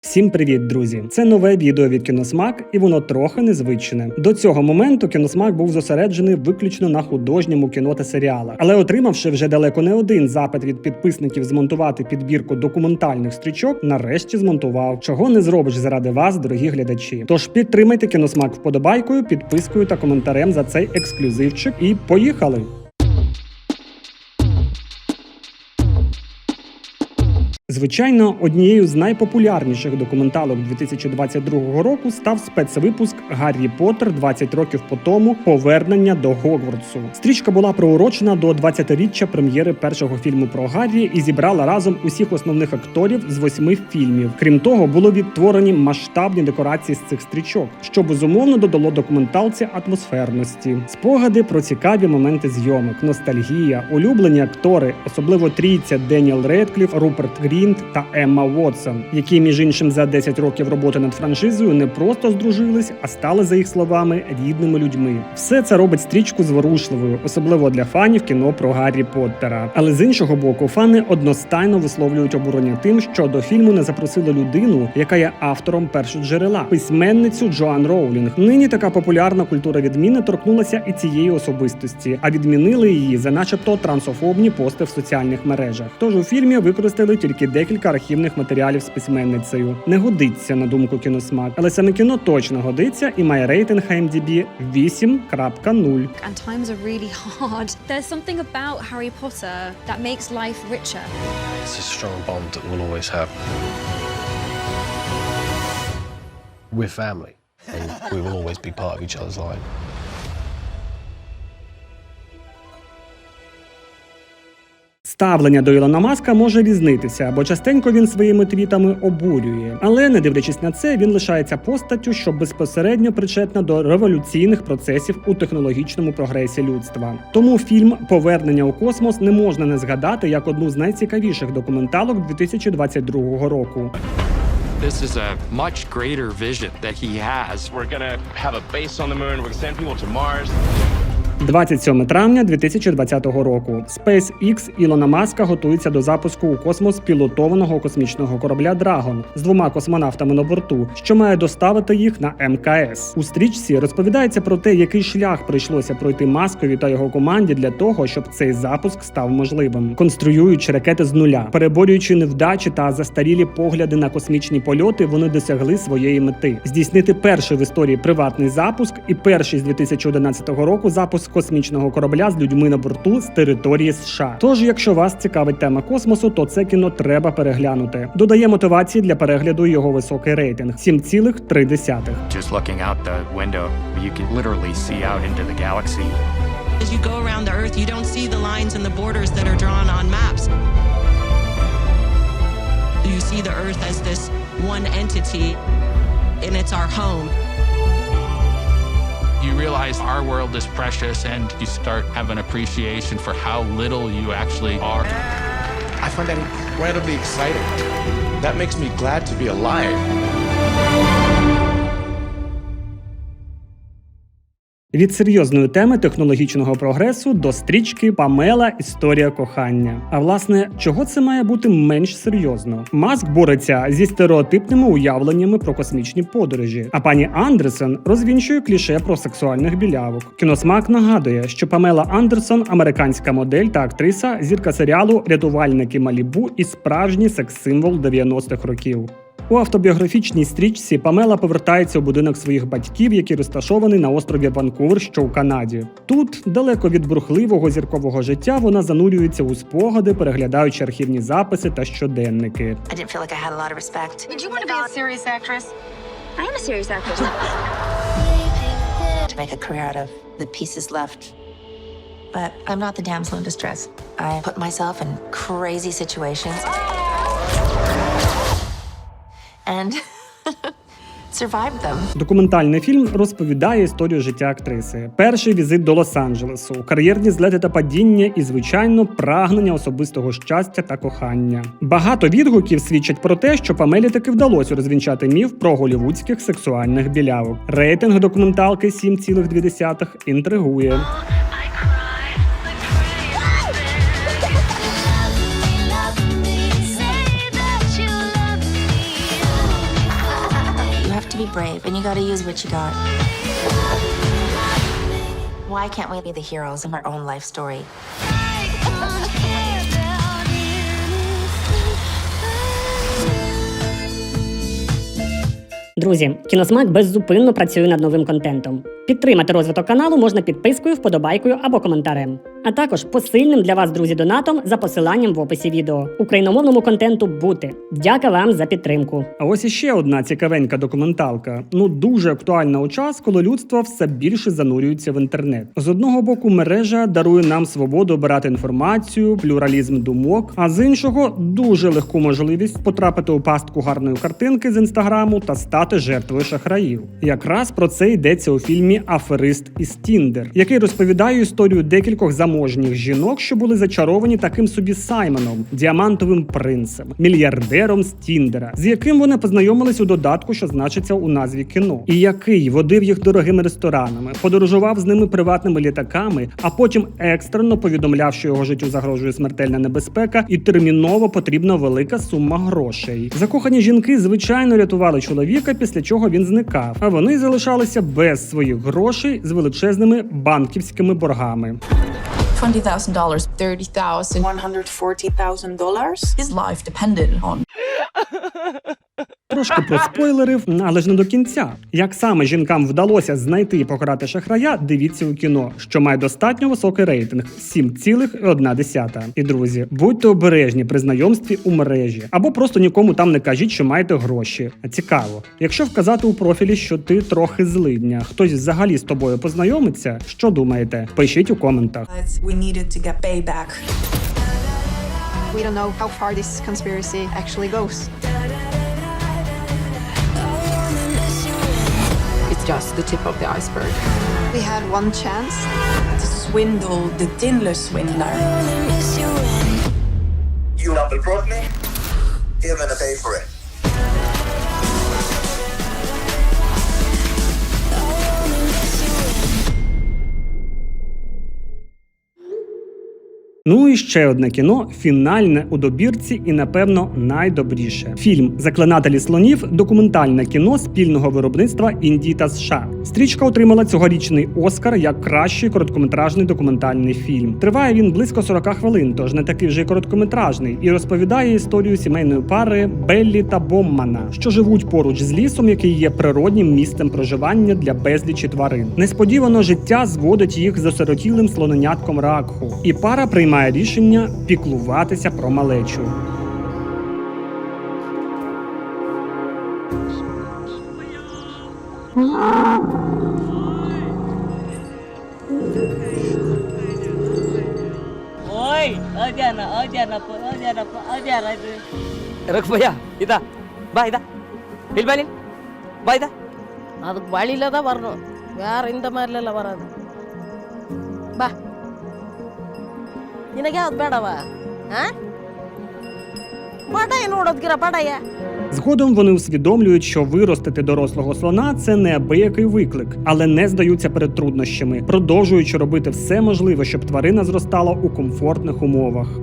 Всім привіт, друзі! Це нове відео від Кіносмак, і воно трохи незвичне. До цього моменту Кіносмак був зосереджений виключно на художньому кіно та серіалах. Але отримавши вже далеко не один запит від підписників змонтувати підбірку документальних стрічок, нарешті змонтував, чого не зробиш заради вас, дорогі глядачі. Тож підтримайте Кіносмак вподобайкою, підпискою та коментарем за цей ексклюзивчик. І поїхали! Звичайно, однією з найпопулярніших документалок 2022 року став спецвипуск Гаррі Поттер 20 років по тому повернення до Гогвартсу. Стрічка була приурочена до 20-річчя прем'єри першого фільму про Гаррі і зібрала разом усіх основних акторів з восьми фільмів. Крім того, було відтворені масштабні декорації з цих стрічок, що безумовно додало документалці атмосферності, спогади про цікаві моменти зйомок, ностальгія, улюблені актори, особливо трійця Деніел Редкліф, Руперт Грінт та Емма Уотсон, які між іншим за 10 років роботи над франшизою не просто здружились, а стали за їх словами рідними людьми. Все це робить стрічку зворушливою, особливо для фанів кіно про Гаррі Поттера. Але з іншого боку, фани одностайно висловлюють обурення тим, що до фільму не запросили людину, яка є автором першоджерела, письменницю Джоан Роулінг. Нині така популярна культура відміни торкнулася і цієї особистості, а відмінили її за, начебто, трансофобні пости в соціальних мережах. Тож у фільмі використали тільки декілька архівних матеріалів з письменницею. Не годиться на думку кіносмак, але саме кіно точно годиться і має рейтинг IMDb 8.0. and times are really hard. There's something about Harry Potter that makes life richer. It's a strong bond that we'll always have. We're family, and we will always be part of each other's life. Ставлення до Ілона Маска може різнитися, бо частенько він своїми твітами обурює. Але не дивлячись на це, він лишається постаттю, що безпосередньо причетна до революційних процесів у технологічному прогресі людства. Тому фільм Повернення у космос не можна не згадати як одну з найцікавіших документалок 2022 року. This is a much greater vision that he has. We're gonna have a base on the moon. We're gonna send people to Mars. 27 травня 2020 року. SpaceX Ілона Маска готується до запуску у космос пілотованого космічного корабля Драгон з двома космонавтами на борту, що має доставити їх на МКС. У стрічці розповідається про те, який шлях прийшлося пройти маскові та його команді для того, щоб цей запуск став можливим, конструюючи ракети з нуля, переборюючи невдачі та застарілі погляди на космічні польоти, вони досягли своєї мети. Здійснити перший в історії приватний запуск і перший з 2011 року запуск космічного корабля з людьми на борту з території США. Тож, якщо вас цікавить тема космосу, то це кіно треба переглянути. Додає мотивації для перегляду його високий рейтинг 7,3. Just looking out the window, you can literally see out into the galaxy. As you go around the Earth, you don't see the lines and the borders that are drawn on maps. You see the Earth as this one entity, and it's our home. You realize our world is precious and you start having appreciation for how little you actually are. I find that incredibly exciting. That makes me glad to be alive. Від серйозної теми технологічного прогресу до стрічки Памела Історія кохання. А власне, чого це має бути менш серйозно? Маск бореться зі стереотипними уявленнями про космічні подорожі. А пані Андерсон розвінчує кліше про сексуальних білявок. Кіносмак нагадує, що Памела Андерсон американська модель та актриса, зірка серіалу Рятувальники Малібу і справжній секс-символ 90-х років. У автобіографічній стрічці Памела повертається у будинок своїх батьків, який розташований на острові Ванкувер, що у Канаді. Тут, далеко від бурхливого зіркового життя, вона занурюється у спогади, переглядаючи архівні записи та щоденники. But I'm not the damsel in distress. I put myself in crazy situations. And survived them. Документальний фільм розповідає історію життя актриси. Перший візит до Лос-Анджелесу, кар'єрні злети та падіння і, звичайно, прагнення особистого щастя та кохання. Багато відгуків свідчать про те, що Памелі таки вдалося розвінчати міф про голівудських сексуальних білявок. Рейтинг документалки 7,2 інтригує. Brave, and you gotta use what you got. Why can't we be the heroes of our own life story? Друзі, кіносмак беззупинно працює над новим контентом. Підтримати розвиток каналу можна підпискою, вподобайкою або коментарем. А також посильним для вас, друзі, донатом за посиланням в описі відео. Україномовному контенту бути. Дяка вам за підтримку. А ось іще одна цікавенька документалка. Ну дуже актуальна у час, коли людство все більше занурюється в інтернет. З одного боку, мережа дарує нам свободу обирати інформацію, плюралізм думок, а з іншого дуже легку можливість потрапити у пастку гарної картинки з інстаграму та стати жертвою шахраїв. Якраз про це йдеться у фільмі Аферист із Тіндер, який розповідає історію декількох заможніх жінок, що були зачаровані таким собі Саймоном, діамантовим принцем, мільярдером з Тіндера, з яким вони познайомились у додатку, що значиться у назві кіно, і який водив їх дорогими ресторанами, подорожував з ними приватними літаками, а потім екстрено повідомляв, що його життю загрожує смертельна небезпека, і терміново потрібна велика сума грошей. Закохані жінки звичайно рятували чоловіка, після чого він зникав, а вони залишалися без своїх грошей з величезними банківськими боргами. Twenty thousand dollars, thirty thousand. $140,000. His life depended on. Трошки проспойлерив, але ж не до кінця. Як саме жінкам вдалося знайти і покарати шахрая, дивіться у кіно, що має достатньо високий рейтинг 7,1. І друзі, будьте обережні при знайомстві у мережі, або просто нікому там не кажіть, що маєте гроші. А цікаво, якщо вказати у профілі, що ти трохи злидня, хтось взагалі з тобою познайомиться, що думаєте? Пишіть у коментах. We don't know how far this conspiracy actually goes. Just the tip of the iceberg. We had one chance. To swindle the Tinder swindler. You double cross me, you're gonna pay for it. Ну і ще одне кіно, фінальне у добірці і, напевно, найдобріше. Фільм Заклинателі слонів документальне кіно спільного виробництва Індії та США. Стрічка отримала цьогорічний Оскар як кращий короткометражний документальний фільм. Триває він близько 40 хвилин, тож не такий вже й короткометражний, і розповідає історію сімейної пари Беллі та Боммана, що живуть поруч з лісом, який є природнім місцем проживання для безлічі тварин. Несподівано життя зводить їх з осиротілим слоненятком Ракху, і пара приймає рішення піклуватися про малечу. Oi, ojan, ojan apa, ojan apa, ojan itu. ರಕ್ಬಯ್ಯ ಇದ ಬಾ ಇದ. ಇಲ್ಲಿ ಬಾ ಇಲ್ಲಿ. ಬಾ ಇದ. ಅದಕ್ಕೆ ಬಳಿಲದ வரணும் ಯಾರಿಂದ ಮಾರ್ಲಿಲ್ಲ ಬರೋದು ಬಾ. ನಿನಗೆ ಅದು ಬೇಡವಾ? ಹಾಂ ಪಡಾಯ ನೋಡೋದ್ಗಿರ ಪಡಾಯ Згодом вони усвідомлюють, що виростити дорослого слона це неабиякий виклик, але не здаються перед труднощами, продовжуючи робити все можливе, щоб тварина зростала у комфортних умовах.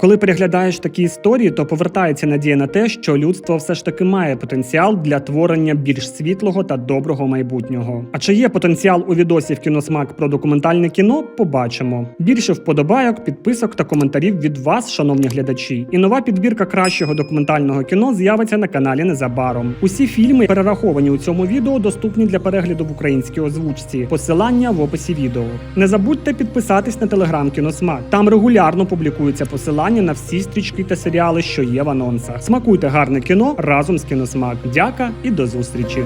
Коли переглядаєш такі історії, то повертається надія на те, що людство все ж таки має потенціал для творення більш світлого та доброго майбутнього. А чи є потенціал у відосі в кіносмак про документальне кіно? Побачимо. Більше вподобайок, підписок та коментарів від вас, шановні глядачі. І нова підбірка кращого документального кіно з'явиться на каналі незабаром. Усі фільми, перераховані у цьому відео, доступні для перегляду в українській озвучці. Посилання в описі відео. Не забудьте підписатись на телеграм Кіносмак. Там регулярно публікуються посилання посилання на всі стрічки та серіали, що є в анонсах. Смакуйте гарне кіно разом з кіносмак. Дяка і до зустрічі.